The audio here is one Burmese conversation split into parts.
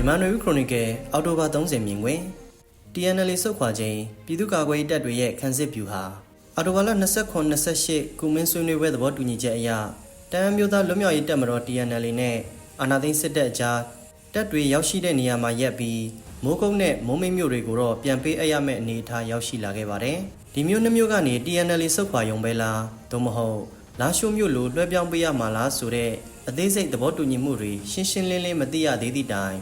မြန်မာနွေဦးခရိုနီကယ်အော်တိုဘာ30မြင်ကွင် TNL စုတ်ခွာခြင်းပြည်သူ့ကာကွယ်ရေးတပ်တွေရဲ့ခန်းစစ်ဗျူဟာအော်တိုဘာလ29 28ကုမင်းဆွေးနွေးပွဲသဘောတူညီချက်အရတန်အမျိုးသားလွတ်မြောက်ရေးတပ်မတော် TNL နဲ့အာဏာသိမ်းစစ်တပ်အကြားတပ်တွေရောက်ရှိတဲ့နေရာမှာရပ်ပြီးမိုးကုတ်နဲ့မုံမိတ်မြို့တွေကိုတော့ပြန်ပေးအပ်ရမယ့်အနေအထားရောက်ရှိလာခဲ့ပါတယ်။ဒီမြို့နှမျိုးကနေ TNL စုတ်ခွာရုံပဲလားသို့မဟုတ်လာရှိုးမြို့လိုလွှဲပြောင်းပေးရမှာလားဆိုတဲ့အသေးစိတ်သဘောတူညီမှုတွေရှင်းရှင်းလင်းလင်းမသိရသေးသည့်တိုင်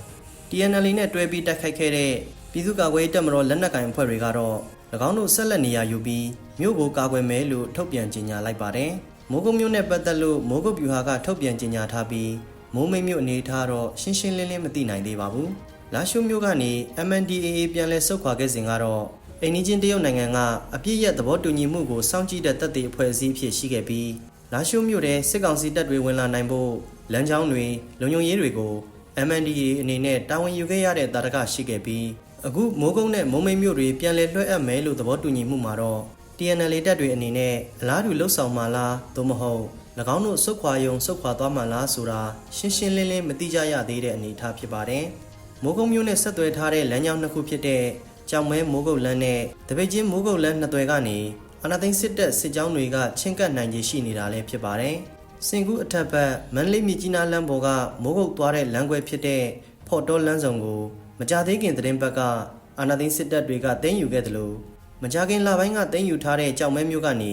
TNL နဲ့တွဲပြီးတိုက်ခိုက်ခဲ့တဲ့ပြည်သူ့ကာကွယ်ရေးတပ်မတော်လက်နက်ကိုင်အဖွဲ့တွေကတော့၎င်းတို့ဆက်လက်နေရယူပြီးမြို့ကိုကာကွယ်မယ်လို့ထုတ်ပြန်ကြေညာလိုက်ပါတယ်။မိုးကုတ်မြို့နဲ့ပတ်သက်လို့မိုးကုတ်ဗျူဟာကထုတ်ပြန်ကြေညာထားပြီးမိုးမိတ်မြို့အနေထားတော့ရှင်းရှင်းလင်းလင်းမသိနိုင်သေးပါဘူး။လာရှုမြို့ကနေ MNDAA ပြန်လည်ဆုတ်ခွာခဲ့စဉ်ကတော့အိန္ဒိချင်းတရုတ်နိုင်ငံကအပြည့်ရဲ့သဘောတူညီမှုကိုစောင့်ကြည့်တဲ့တပ်တွေအဖွဲ့အစည်းဖြစ်ရှိခဲ့ပြီးလာရှုမြို့တဲ့စစ်ကောင်စီတပ်တွေဝင်လာနိုင်ဖို့လမ်းကြောင်းတွေလုံခြုံရေးတွေကို MNDA အနေနဲ့တာဝန်ယူခဲ့ရတဲ့တာရကရှိခဲ့ပြီးအခုမိုးကုတ်နဲ့မုံမိတ်မြို့တွေပြန်လည်လွှဲအပ်မယ်လို့သဘောတူညီမှုမှာတော့ TNL တပ်တွေအနေနဲ့အလားတူလှုပ်ဆောင်မှာလားသို့မဟုတ်၎င်းတို့စုတ်ခွာယုံစုတ်ခွာသွားမှာလားဆိုတာရှင်းရှင်းလင်းလင်းမသိကြရသေးတဲ့အနေအထားဖြစ်ပါတယ်။မိုးကုတ်မြို့နဲ့ဆက်သွယ်ထားတဲ့လမ်းကြောင်းနှစ်ခုဖြစ်တဲ့ကြောင်မဲမိုးကုတ်လမ်းနဲ့တပိတ်ချင်းမိုးကုတ်လမ်းနှစ်သွယ်ကနေအနာသိန်းစစ်တပ်စစ်ကြောင်းတွေကချင်းကပ်နိုင်ခြေရှိနေတာလည်းဖြစ်ပါတယ်။ စင်ကူးအထက်ဘက်မန္တလေးမြကြီးနားလမ်းပေါ်ကမိုးကုတ်သွားတဲ့လမ်းခွဲဖြစ်တဲ့ဖော်တော်လမ်းဆောင်ကိုမကြသေးခင်သတင်းဘက်ကအာနာသိန်းစစ်တပ်တွေကတင်းယူခဲ့တယ်လို့မကြခင်လပိုင်းကတင်းယူထားတဲ့ကြောင်မဲမျိုးကနေ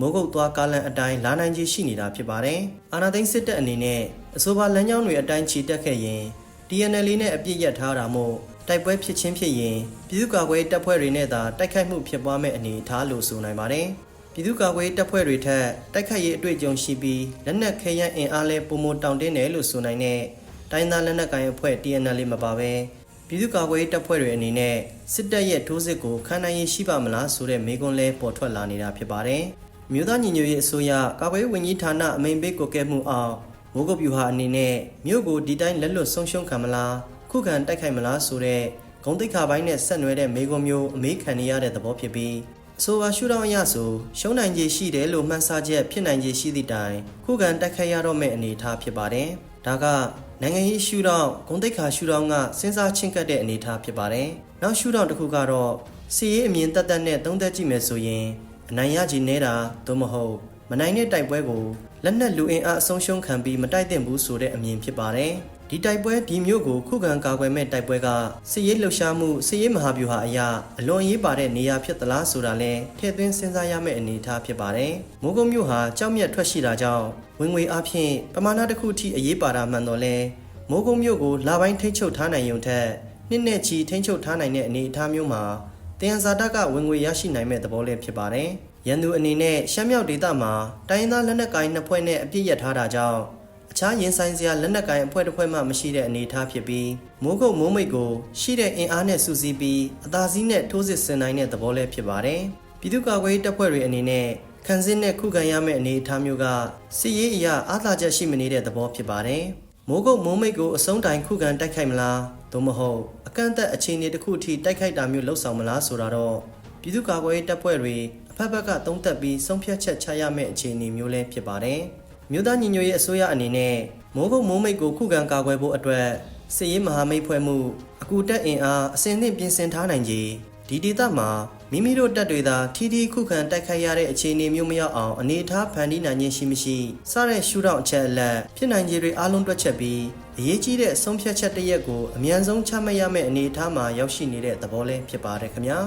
မိုးကုတ်သွားကားလန်အတိုင်းလာနိုင်ခြေရှိနေတာဖြစ်ပါတယ်။အာနာသိန်းစစ်တပ်အနေနဲ့အဆိုပါလမ်းကြောင်းတွေအတိုင်းခြေတက်ခဲ့ရင် TNL နဲ့အပြစ်ရထားတာမို့တိုက်ပွဲဖြစ်ချင်းဖြစ်ရင်ပြည်သူ့ကာကွယ်တပ်ဖွဲ့တွေနဲ့သာတိုက်ခိုက်မှုဖြစ်ပွားမဲ့အနေအထားလို့ဆိုနိုင်ပါတယ်။ ပြည်သူ့ကာကွယ်တပ်ဖွဲ့တွေထက်တိုက်ခိုက်ရေးအတွေ့အကြုံရှိပြီးလက်နက်ခဲယမ်းအင်အားလဲပုံမတောင့်တင်းတယ်လို့ဆိုနိုင်တဲ့တိုင်းသားလက်နက်ကိုင်အဖွဲ့ TNL မပါပဲပြည်သူ့ကာကွယ်တပ်ဖွဲ့တွေအနေနဲ့စစ်တပ်ရဲ့ထိုးစစ်ကိုခံနိုင်ရရှိပါမလားဆိုတဲ့မေးခွန်းလဲပေါ်ထွက်လာနေတာဖြစ်ပါတယ်။မြို့သားညီညွတ်ရေးအစိုးရကာကွယ်ဝင်ကြီးဌာနအမိန့်ပေးကွက်ကဲမှုအောက်မိုးကုတ်ပြူဟာအနေနဲ့မြို့ကိုဒီတိုင်းလက်လွတ်ဆုံးရှုံးခံမလားခုခံတိုက်ခိုက်မလားဆိုတဲ့ဂုံတိတ်ခါပိုင်းနဲ့ဆက်နွယ်တဲ့မေကွန်မျိုးအမေးခံနေရတဲ့သဘောဖြစ်ပြီး အဆိုပါရှုထောင့်အရဆိုရှုံးနိုင်ခြေရှိတယ်လို့မှန်းဆချက်ဖြစ်နိုင်ခြေရှိသည့်တိုင်ခုခံတိုက်ခိုက်ရတော့မယ့်အနေအထားဖြစ်ပါတယ်။ဒါကနိုင်ငံရေးရှုထောင့်ဂုံတိတ်ခါရှုထောင့်ကစဉ်းစားချင်းကပ်တဲ့အနေအထားဖြစ်ပါတယ်။နောက်ရှုထောင့်တစ်ခုကတော့စီရေးအမြင်တက်တက်နဲ့သုံးသက်ကြည့်မယ်ဆိုရင်အနိုင်ရခြင်းနေတာသို့မဟုတ်မနိုင်တဲ့တိုက်ပွဲကိုလက်နက်လူအင်အားအဆုံးရှုံးခံပြီးမတိုက်သင့်ဘူးဆိုတဲ့အမြင်ဖြစ်ပါတယ်။ ဒီတိုက်ပွဲဒီမျိုးကိုခုခံကာကွယ်မဲ့တိုက်ပွဲကစစ်ရေးလှုပ်ရှားမှုစစ်ရေးမဟာဗျူဟာအရာအလွန်ရေးပါတဲ့နေရာဖြစ်သလားဆိုတာလဲထည့်သွင်းစဉ်းစားရမယ့်အနေအထားဖြစ်ပါတယ်။မိုးကုတ်မြို့ဟာကြောက်မြတ်ထွက်ရှိတာကြောင့်ဝင်ငွေအဖြစ်ပမာဏတစ်ခုထိအရေးပါတာမှန်တော့လဲမိုးကုတ်မြို့ကိုလာပိုင်းထိန်းချုပ်ထားနိုင်ုံထက်နှစ်နဲ့ချီထိန်းချုပ်ထားနိုင်တဲ့အနေအထားမျိုးမှာတင်ဇာတကဝင်ငွေရရှိနိုင်မဲ့သဘောလေးဖြစ်ပါတယ်။ရန်သူအနေနဲ့ရှမ်းမြောက်ဒေသမှာတိုင်းရင်းသားလက်နက်ကိုင်နှစ်ဖွဲ့နဲ့အပြစ်ရထားတာကြောင့် အခြားရင်ဆိုင်စရာလက်နက်ကိုင်အဖွဲ့တစ်ဖွဲ့မှမရှိတဲ့အနေအထားဖြစ်ပြီးမိုးကုတ်မိုးမိတ်ကိုရှိတဲ့အင်အားနဲ့စုစည်းပြီးအသာစီးနဲ့ထိုးစစ်ဆင်နိုင်တဲ့သဘောလေးဖြစ်ပါတယ်။ပြည်သူ့ကာကွယ်ရေးတပ်ဖွဲ့တွေအနေနဲ့ခံစစ်နဲ့ခုခံရမယ့်အနေအထားမျိုးကစစ်ရေးအရာအားသာချက်ရှိမနေတဲ့သဘောဖြစ်ပါတယ်။မိုးကုတ်မိုးမိတ်ကိုအစုံတိုင်းခုခံတိုက်ခိုက်မလားသို့မဟုတ်အကန့်အသတ်အခြေအနေတစ်ခုအထိတိုက်ခိုက်တာမျိုးလှုပ်ဆောင်မလားဆိုတာတော့ပြည်သူ့ကာကွယ်ရေးတပ်ဖွဲ့တွေအဖက်ဖက်ကသုံးသပ်ပြီးဆုံးဖြတ်ချက်ချရမယ့်အခြေအနေမျိုးလည်းဖြစ်ပါတယ်။ မြို့သားညီညွတ်ရေးအစိုးရအနေနဲ့မိုးကုတ်မိုးမိတ်ကိုခုခံကာကွယ်ဖို့အတွက်စစ်ရေးမဟာမိတ်ဖွဲ့မှုအကူတက်အင်အားအစဉ်သင့်ပြင်ဆင်ထားနိုင်ကြီးဒီဒေသမှာမိမိတို့တပ်တွေသာထီးထီးခုခံတိုက်ခိုက်ရတဲ့အခြေအနေမျိုးမရောက်အောင်အနေအထားဖန်တီးနိုင်ခြင်းရှိမရှိစတဲ့ရှုထောင့်အချက်အလက်ဖြစ်နိုင်ခြေတွေအားလုံးတွက်ချက်ပြီးအရေးကြီးတဲ့အဆုံးဖြတ်ချက်တစ်ရက်ကိုအမြန်ဆုံးချမှတ်ရမယ့်အနေအထားမှာရောက်ရှိနေတဲ့သဘောလေးဖြစ်ပါတယ်ခင်ဗျာ